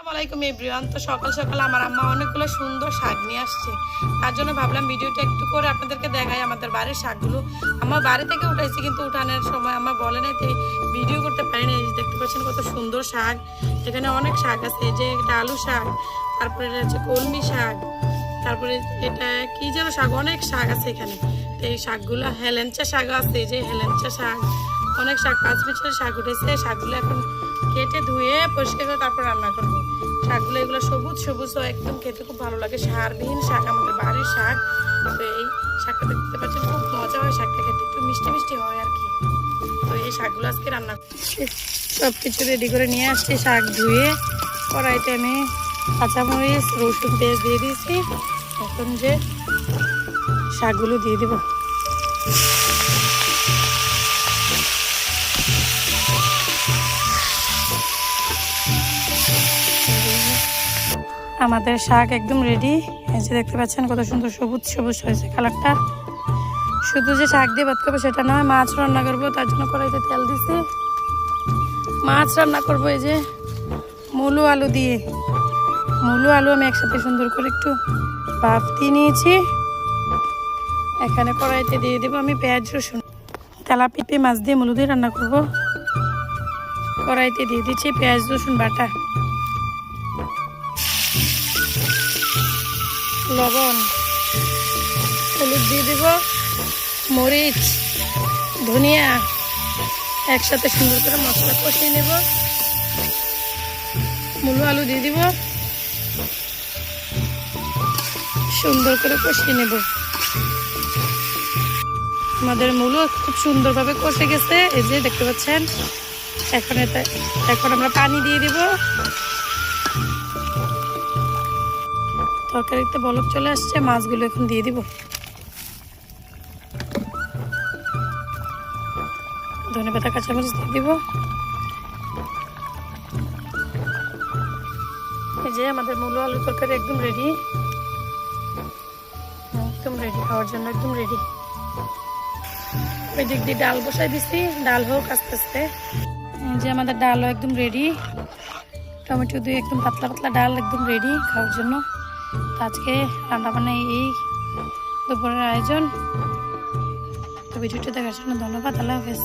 আসসালামাইকুম এভরিওয়ান। তো সকাল সকাল আমার আম্মা অনেকগুলো সুন্দর শাক নিয়ে আসছে। তার জন্য ভাবলাম ভিডিওটা একটু করে আপনাদেরকে দেখাই আমাদের বাড়ির শাকগুলো। আমার বাড়ি থেকে উঠাইছি, কিন্তু উঠানোর সময় আমার বলে নাই তাই ভিডিও করতে পারিনি দেখতে পাচ্ছেন কত সুন্দর শাক। এখানে অনেক শাক আছে যে এটা আলু শাক, তারপরে এটা হচ্ছে কলমি শাক, তারপরে এটা কি যেন শাক, অনেক শাক আছে এখানে। এই শাকগুলো, হেলেঞ্চা শাক আছে যে হেলেঞ্চা শাক। অনেক শাক, পাঁচ বছরের শাক উঠেছে, শাকগুলো এখন কেটে ধুয়ে পরিষ্কার করে তারপর রান্না করব। শাকগুলো এগুলো সবুজ সবুজ ও একদম খেতে খুব ভালো লাগে। সারবিহীন শাক আমাদের বাড়ির শাক। তো এই শাকটা দেখতে পাচ্ছেন, খুব মজা হয় শাকটা খেতে, একটু মিষ্টি মিষ্টি হয় আর কি। তো এই শাকগুলো আজকে রান্না করছি। সব কিছু রেডি করে নিয়ে আসছি, শাক ধুয়ে। কড়াইতে আমি কাঁচামরিচ, রসুন, পেঁয়াজ দিয়ে দিয়েছি। এখন যে শাকগুলো দিয়ে দেবো। আমাদের শাক একদম রেডি এই যে দেখতে পাচ্ছেন কত সুন্দর সবুজ সবুজ হয়েছে কালারটা শুধু যে শাক দিয়ে ভাত খাব সেটা নয়, মাছ রান্না করব, তার জন্য কড়াইতে তেল দিছি। মাছ রান্না করব এই যে মুলো আলু দিয়ে। মুলো আলু আমি একসাথে সুন্দর করে একটু ভাপ দিয়ে নিয়েছি। এখানে কড়াইতে দিয়ে দেবো আমি পেঁয়াজ, রসুন। তেলা পিপে মাছ দিয়ে মুলো দিয়ে রান্না করব। কড়াইতে দিয়ে দিচ্ছি পেঁয়াজ, রসুন বাটা। লবণ, হলুদ দিয়ে দিব, মরিচ, ধনিয়া, একসাথে সুন্দর করে মশলা কষিয়ে নেব। মুলো আলু দিয়ে দিব। সুন্দর করে কষিয়ে নেব। আমাদের মূলো খুব সুন্দরভাবে কষে গেছে। এই যে দেখতে পাচ্ছেন, এখন এখন আমরা পানি দিয়ে দিব। তরকারিতে বলক চলে আসছে, মাছগুলো এখন দিয়ে দিব। ধনে পাতা, কাঁচামরিচ দিয়ে দিব। এই যে আমাদের মূলো আলু তরকারি একদম রেডি একদম রেডি খাওয়ার জন্য একদম রেডি ওই দিক দিয়ে ডাল বসাই দিছি, ডাল হোক আস্তে আস্তে। এই যে আমাদের ডালও একদম রেডি টমেটো দিয়ে একদম পাতলা পাতলা ডাল একদম রেডি খাওয়ার জন্য। আজকে রান্না বান্না এই দুপুরের আয়োজন। তো ভিডিওটা দেখার জন্য ধন্যবাদ। আল্লাহ হাফেজ।